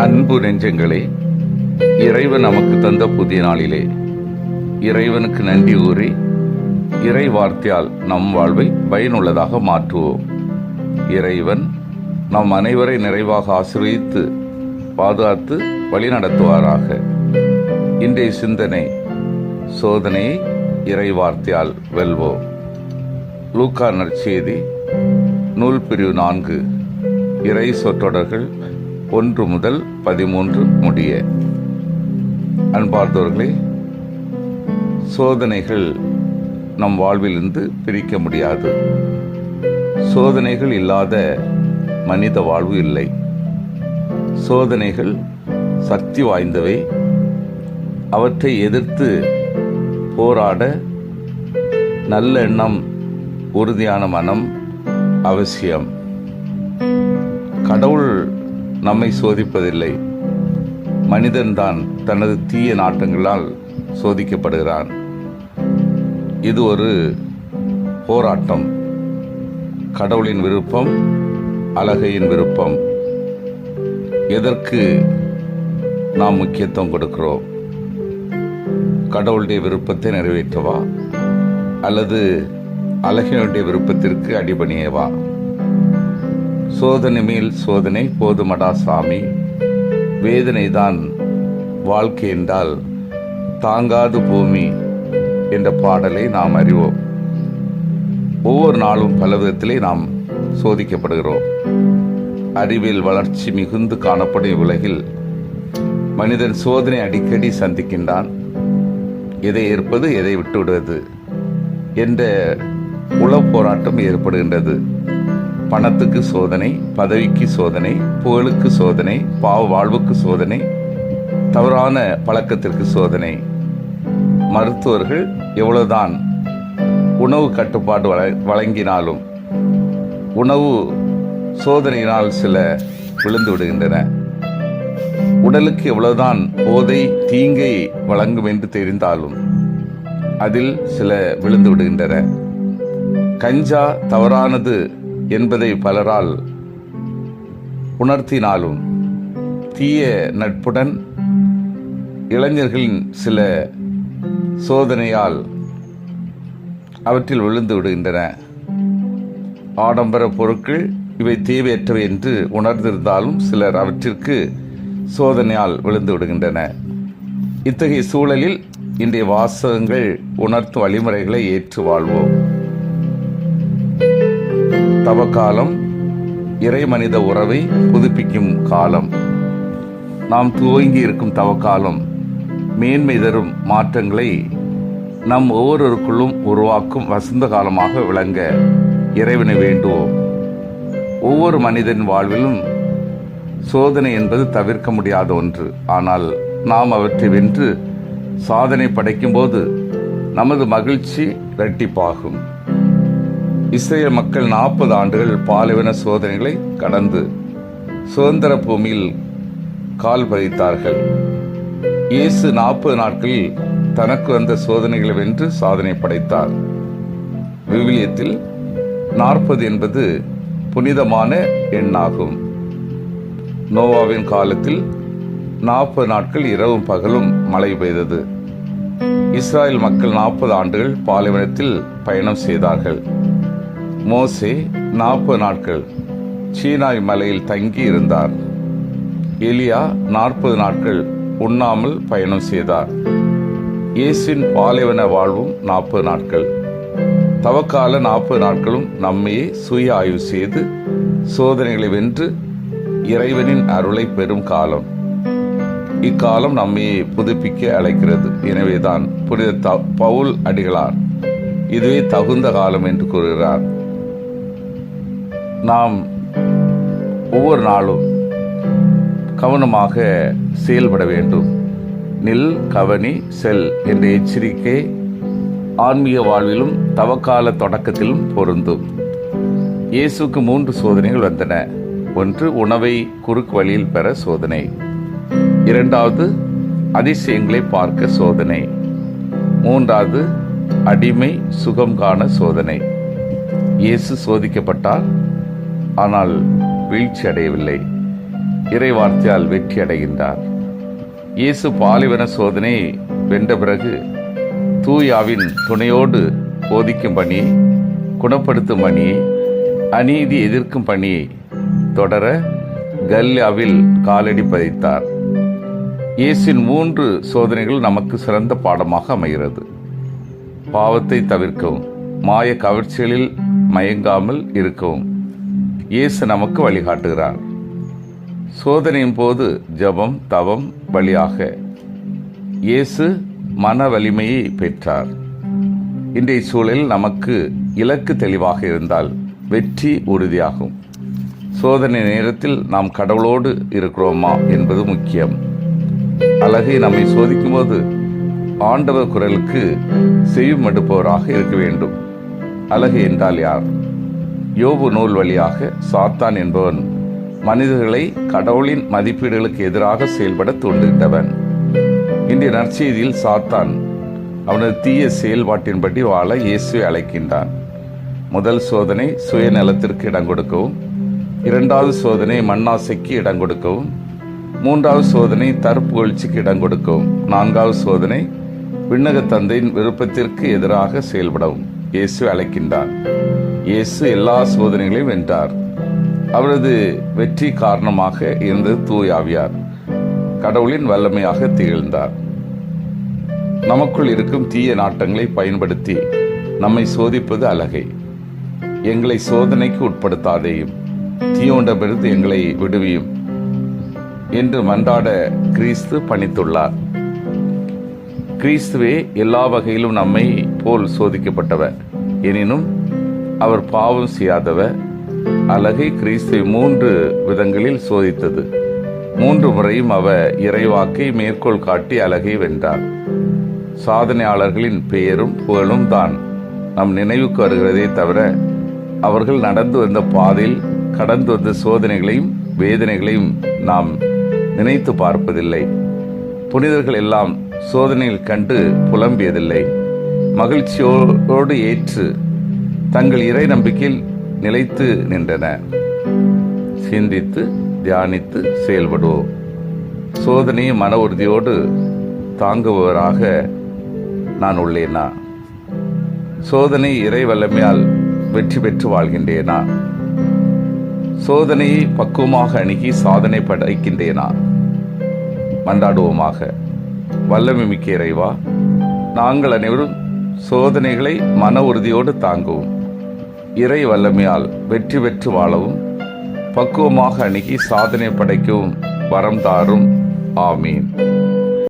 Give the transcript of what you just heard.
அன்பு நெஞ்சங்களே இறைவன் நமக்கு தந்த புதிய நாளிலே இறைவனுக்கு நன்றி கூறி இறை வார்த்தையால் நம் வாழ்வை பயனுள்ளதாக மாற்றுவோம். இறைவன் நம் அனைவரை நிறைவாக ஆசிரியத்து பாதுகாத்து வழிநடத்துவாராக. இன்றைய சிந்தனை சோதனையை இறை வார்த்தையால் வெல்வோம். லூக்கா நற்செய்தி நூல் பிரிவு நான்கு இறை சொற்றொடர்கள் ஒன்று முதல் பதிமூன்று முடிய. அன்பார்ந்தவர்களே சோதனைகள் நம் வாழ்விலிருந்து பிரிக்க முடியாது. சோதனைகள் இல்லாத மனித வாழ்வு இல்லை. சோதனைகள் சக்தி வாய்ந்தவை. அவற்றை எதிர்த்து போராட நல்ல எண்ணம் உறுதியான மனம் அவசியம். நம்மை சோதிப்பதில்லை. மனிதன்தான் தனது தீய நாட்டங்களால் சோதிக்கப்படுகிறான். இது ஒரு போராட்டம். கடவுளின் விருப்பம் அழகையின் விருப்பம். எதற்கு நாம் முக்கியத்துவம் கொடுக்கிறோம்? கடவுளுடைய விருப்பத்தை நிறைவேற்றவா? அல்லது அழகினுடைய விருப்பத்திற்கு அடிபணியவா? சோதனை மேல் சோதனை போதுமடா சாமி. வேதனைதான் வாழ்க்கை என்றால் தாங்காது பூமி என்ற பாடலை நாம் அறிவோம். ஒவ்வொரு நாளும் பல விதத்திலே நாம் சோதிக்கப்படுகிறோம். அறிவியல் வளர்ச்சி மிகுந்து காணப்படும் உலகில் மனிதன் சோதனை அடிக்கடி சந்திக்கின்றான். எதை ஏற்பது எதை விட்டுவிடுவது என்ற உள போராட்டம் ஏற்படுகின்றது. பணத்துக்கு சோதனை பதவிக்கு சோதனை புகழுக்கு சோதனை பாவ வாழ்வுக்கு சோதனை தவறான பழக்கத்திற்கு சோதனை. மருத்துவர்கள் எவ்வளவுதான் உணவு கட்டுப்பாடு வழங்கினாலும் உணவு சோதனையினால் சில விழுந்து விடுகின்றன. உடலுக்கு எவ்வளவுதான் போதை தீங்கை வழங்கும் என்று தெரிந்தாலும் அதில் சில விழுந்து விடுகின்றன. கஞ்சா தவறானது என்பதை பலரால் உணர்த்தினாலும் தீய நட்புடன் இளைஞர்களின் சில சோதனையால் அவற்றில் விழுந்து விடுகின்றன. ஆடம்பர பொருட்கள் இவை தேவையற்றவை என்று உணர்ந்திருந்தாலும் சிலர் அவற்றிற்கு சோதனையால் விழுந்து விடுகின்றன. இத்தகைய சூழலில் இன்றைய வாசகங்கள் உணர்த்தும் வழிமுறைகளை ஏற்று வாழ்வோம். தவக்காலம் இறை மனித உறவை புதுப்பிக்கும் காலம். நாம் துவங்கி இருக்கும் தவக்காலம் மேன்மை தரும் மாற்றங்களை நம் ஒவ்வொருவருக்குள்ளும் உருவாக்கும் வசந்த காலமாக விளங்க இறைவனை வேண்டுவோம். ஒவ்வொரு மனிதன் வாழ்விலும் சோதனை என்பது தவிர்க்க முடியாத ஒன்று. ஆனால் நாம் அவற்றை வென்று சாதனை படைக்கும்போது நமது மகிழ்ச்சி இரட்டிப்பாகும். இஸ்ரேல் மக்கள் நாற்பது ஆண்டுகள் பாலைவன சோதனைகளை கடந்து சுதந்திர பூமியில் கால் பதித்தார்கள். இயேசு நாற்பது நாட்களில் தனக்கு வந்த சோதனைகளை வென்று சாதனை படைத்தார். விவிலியத்தில் நாற்பது என்பது புனிதமான எண்ணாகும். நோவாவின் காலத்தில் நாற்பது நாட்கள் இரவும் பகலும் மழை பெய்தது. இஸ்ராயல் மக்கள் நாற்பது ஆண்டுகள் பாலைவனத்தில் பயணம் செய்தார்கள். மோசே நாற்பது நாட்கள் சீனாய் மலையில் தங்கி இருந்தார் எலியா நாற்பது நாட்கள் உண்ணாமல் பயணம் செய்தார். இயேசின் பாலைவன வாழ்வும் நாற்பது நாட்கள். தவக்கால நாற்பது நாட்களும் நம்மையே சுய ஆய்வு செய்து சோதனைகளை வென்று இறைவனின் அருளை பெறும் காலம். இக்காலம் நம்மையே புதுப்பிக்க அழைக்கிறது. எனவேதான் புனித த- பவுல் அடிகளார் இதுவே தகுந்த காலம் என்று கூறுகிறார். நாம் ஒவ்வொரு நாளும் கவனமாக செயல்பட வேண்டும். நில் கவனி செல் என்ற எச்சரிக்கை ஆன்மீக வாழ்விலும் தவக்கால தொடக்கத்திலும் பொருந்தும் இயேசுக்கு மூன்று சோதனைகள் வந்தன. ஒன்று உணவை குறுக்கு வழியில் பெற சோதனை. இரண்டாவது அதிசயங்களை பார்க்க சோதனை. மூன்றாவது அடிமை சுகம் காண சோதனை. இயேசு சோதிக்கப்பட்டால் ஆனால் வீழ்ச்சி அடையவில்லை. இறைவார்த்தையால் வெற்றி அடைகின்றார். இயேசு பாலிவன சோதனை வென்ற பிறகு தூயாவின் துணையோடு போதிக்கும் பணியை குணப்படுத்தும் பணியை அநீதி எதிர்க்கும் பணியை தொடர கல்யாவில் காலடி பதித்தார். இயேசின் மூன்று சோதனைகள் நமக்கு சிறந்த பாடமாக அமைகிறது. பாவத்தை தவிர்க்கவும் மாய கவர்ச்சிகளில் மயங்காமல் இருக்கவும் இயேசு நமக்கு வழிகாட்டுகிறார். சோதனையின் போது ஜபம் தவம் வழியாக இயேசு மன வலிமையை பெற்றார். இன்றைய சூழலில் நமக்கு இலக்கு தெளிவாக இருந்தால் வெற்றி உறுதியாகும். சோதனை நேரத்தில் நாம் கடவுளோடு இருக்கிறோமா என்பது முக்கியம். அழகை நம்மை சோதிக்கும்போது ஆண்டவர் குரலுக்கு செய்யும் மடுப்பவராக இருக்க வேண்டும். அழகு என்றால் யார்? யோபு நூல் வழியாக சாத்தான் என்பவன் மனிதர்களை கடவுளின் மதிப்பீடுகளுக்கு எதிராக செயல்பட தூண்டுகின்றவன். இன்றைய நற்செய்தியில் சாத்தான் அவனது தீய செயல்பாட்டின்படி வாழ இயேசுவை அழைக்கின்றான். முதல் சோதனை சுயநலத்திற்கு இடம் கொடுக்கவும் இரண்டாவது சோதனை மண்ணாசைக்கு இடம் கொடுக்கவும் மூன்றாவது சோதனை தற்புகழ்ச்சிக்கு இடம் கொடுக்கவும் நான்காவது சோதனை விண்ணக தந்தையின் விருப்பத்திற்கு எதிராக செயல்படவும். இயேசு அழைக்கின்றான் இயேசு எல்லா சோதனைகளையும் வென்றார். அவரது வெற்றி காரணமாக இருந்தது தூயாவியார் கடவுளின் வல்லமையாக திகழ்ந்தார். நமக்குள் இருக்கும் தீய நாட்டங்களை பயன்படுத்தி நம்மை சோதிப்பது அழகை. எங்களை சோதனைக்கு உட்படுத்தாதேயும் தீயோண்டமிருந்து எங்களை விடுவியும் என்று மன்றாட கிறிஸ்து பணித்துள்ளார். கிறிஸ்துவே எல்லா வகையிலும் நம்மை போல் சோதிக்கப்பட்டவர் எனினும் அவர் பாவம் செய்யாதவர் அழகை கிறிஸ்துவை மூன்று விதங்களில் சோதித்தது. மூன்று முறையும் அவர் இறைவாக்கை மேற்கோள் காட்டி அழகை வென்றார். சாதனையாளர்களின் பெயரும் புகழும் தான் நம் நினைவுக்கு வருகிறதே தவிர அவர்கள் நடந்து வந்த பாதையில் கடந்து வந்த சோதனைகளையும் வேதனைகளையும் நாம் நினைத்து பார்ப்பதில்லை. புனிதர்கள் எல்லாம் சோதனையில் கண்டு புலம்பியதில்லை. மகிழ்ச்சியோடு ஏற்று தங்கள் இறை நம்பிக்கையில் நிலைத்து நின்றன. சிந்தித்து தியானித்து செயல்படுவோம் சோதனையை மன உறுதியோடு தாங்குபவராக நான் உள்ளேனா? சோதனை இறை வல்லமையால் வெற்றி பெற்று வாழ்கின்றேனா? சோதனையை பக்குவமாக அணுகி சாதனை படைக்கின்றேனா? மன்றாடுவோமாக. வல்லமை மிக்க இறைவா நாங்கள் அனைவரும் சோதனைகளை மன உறுதியோடு தாங்கவும் இறை வல்லமையால் வெற்றி பெற்று வாழவும் பக்குவமாக அணுகி சாதனை படைக்கவும் வரம் தாரும். ஆமீன்.